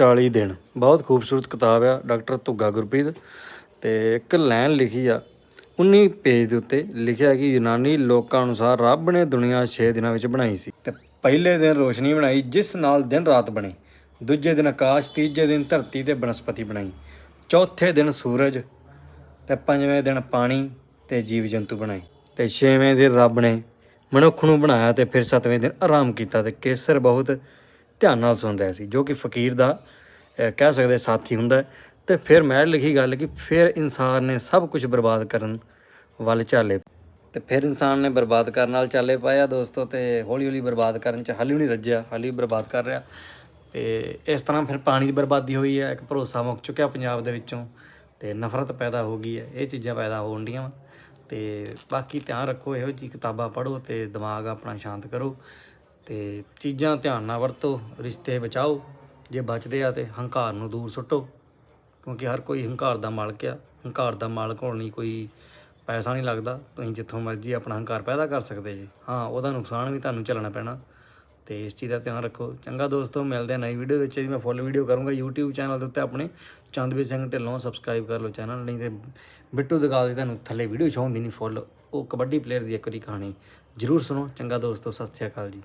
40 ਦਿਨ। ਬਹੁਤ ਖੂਬਸੂਰਤ ਕਿਤਾਬ ਆ, ਡਾਕਟਰ ਧੁੱਗਾ ਗੁਰਪ੍ਰੀਤ। ਤੇ ਇੱਕ ਲਾਈਨ ਲਿਖੀ ਆ 19 ਪੇਜ ਦੇ ਉੱਤੇ ਲਿਖਿਆ ਕਿ ਯੂਨਾਨੀ ਲੋਕਾਂ ਅਨੁਸਾਰ ਰੱਬ ਨੇ ਦੁਨੀਆ 6 ਦਿਨਾਂ ਵਿੱਚ ਬਣਾਈ ਸੀ। ਤੇ ਪਹਿਲੇ ਦਿਨ ਰੋਸ਼ਨੀ ਬਣਾਈ, ਜਿਸ ਨਾਲ ਦਿਨ ਰਾਤ ਬਣੀ। ਦੂਜੇ ਦਿਨ ਆਕਾਸ਼, ਤੀਜੇ ਦਿਨ ਧਰਤੀ ਤੇ ਬਨਸਪਤੀ ਬਣਾਈ। ਚੌਥੇ ਦਿਨ ਸੂਰਜ, ਤੇ ਪੰਜਵੇਂ ਦਿਨ ਪਾਣੀ ਤੇ ਜੀਵ ਜੰਤੂ ਬਣਾਏ। ਤੇ ਛੇਵੇਂ ਦਿਨ ਰੱਬ ਨੇ ਮਨੁੱਖ ਨੂੰ ਬਣਾਇਆ ਤੇ ਫਿਰ ਸੱਤਵੇਂ ਦਿਨ ਆਰਾਮ ਕੀਤਾ ਤੇ ਕੇਸਰ ਬਹੁਤ ਧਿਆਨ ਨਾਲ ਸੁਣ ਰਿਹਾ ਸੀ, ਜੋ ਕਿ ਫਕੀਰ ਦਾ ਕਹਿ ਸਕਦੇ ਸਾਥੀ ਹੁੰਦਾ ਹੈ। ਤੇ ਫਿਰ ਮੈਂ ਲਿਖੀ ਗੱਲ ਕਿ ਫਿਰ ਇਨਸਾਨ ਨੇ ਸਭ ਕੁਝ ਬਰਬਾਦ ਕਰਨ ਵੱਲ ਚਾਲੇ ਤੇ ਫਿਰ ਇਨਸਾਨ ਨੇ ਬਰਬਾਦ ਕਰਨ ਨਾਲ ਚਾਲੇ ਪਾਇਆ ਦੋਸਤੋ, ਤੇ ਹੌਲੀ ਹੌਲੀ ਬਰਬਾਦ ਕਰਨ ਚ ਹਾਲੀ ਵੀ ਨਹੀਂ ਰੱਜਿਆ, ਹਾਲੀ ਵੀ ਬਰਬਾਦ ਕਰ ਰਿਹਾ ਤੇ ਇਸ ਤਰ੍ਹਾਂ ਫਿਰ ਪਾਣੀ ਦੀ ਬਰਬਾਦੀ ਹੋਈ ਹੈ, ਇੱਕ ਭਰੋਸਾ ਮੁੱਕ ਚੁੱਕਿਆ ਪੰਜਾਬ ਦੇ ਵਿੱਚੋਂ ਤੇ ਨਫ਼ਰਤ ਪੈਦਾ ਹੋ ਗਈ ਹੈ, ਇਹ ਚੀਜ਼ਾਂ ਪੈਦਾ ਹੋਣ ਡੀਆਂ ਵਾਂ। ਤੇ ਬਾਕੀ ਧਿਆਨ ਰੱਖੋ, ਇਹੋ ਜਿਹੀ ਕਿਤਾਬਾਂ ਪੜ੍ਹੋ ਤੇ ਦਿਮਾਗ ਆਪਣਾ ਸ਼ਾਂਤ ਕਰੋ ਤੇ ਚੀਜ਼ਾਂ ਧਿਆਨ ਨਾਲ ਵਰਤੋ, ਰਿਸ਼ਤੇ ਬਚਾਓ, ਜੇ ਬਚਦੇ ਆ ਤੇ ਹੰਕਾਰ ਨੂੰ ਦੂਰ ਸੁੱਟੋ। ਕਿਉਂਕਿ ਹਰ ਕੋਈ ਹੰਕਾਰ ਦਾ ਮਾਲਕ ਆ। ਹੰਕਾਰ ਦਾ ਮਾਲਕ ਹੋਣ ਲਈ ਕੋਈ ਪੈਸਾ ਨਹੀਂ ਲੱਗਦਾ। ਤੁਸੀਂ ਜਿੱਥੋਂ ਮਰਜ਼ੀ ਆਪਣਾ ਹੰਕਾਰ ਪੈਦਾ ਕਰ ਸਕਦੇ ਜੀ। ਹਾਂ, ਉਹਦਾ ਨੁਕਸਾਨ ਵੀ ਤੁਹਾਨੂੰ ਝੱਲਣਾ ਪੈਣਾ। ਤੇ ਇਸ ਚੀਜ਼ ਦਾ ਧਿਆਨ ਰੱਖੋ। ਚੰਗਾ ਦੋਸਤੋ, ਮਿਲਦੇ ਆ ਨਵੀਂ ਵੀਡੀਓ ਵਿੱਚ। ਜੀ ਮੈਂ ਫੁੱਲ ਵੀਡੀਓ ਕਰੂੰਗਾ YouTube ਚੈਨਲ ਦੇ ਉੱਤੇ ਆਪਣੇ। ਚੰਦਵੀਰ ਸਿੰਘ ਢਿੱਲੋਂ ਸਬਸਕ੍ਰਾਈਬ ਕਰ ਲਓ ਚੈਨਲ ਨਹੀਂ ਤੇ ਬਿੱਟੂ ਦਗਾਲ ਦੀ ਤੁਹਾਨੂੰ ਥੱਲੇ ਵੀਡੀਓ ਸ਼ੋਅ ਹੁੰਦੀ ਨਹੀਂ ਫੁੱਲ ਉਹ ਕਬੱਡੀ ਪਲੇਅਰ ਦੀ ਇੱਕ ਵਾਰੀ ਕਹਾਣੀ ਜਰੂਰ ਸੁਣੋ। ਚੰਗਾ ਦੋਸਤੋ, ਸਤਿ ਸ਼੍ਰੀ ਅਕਾਲ ਜੀ।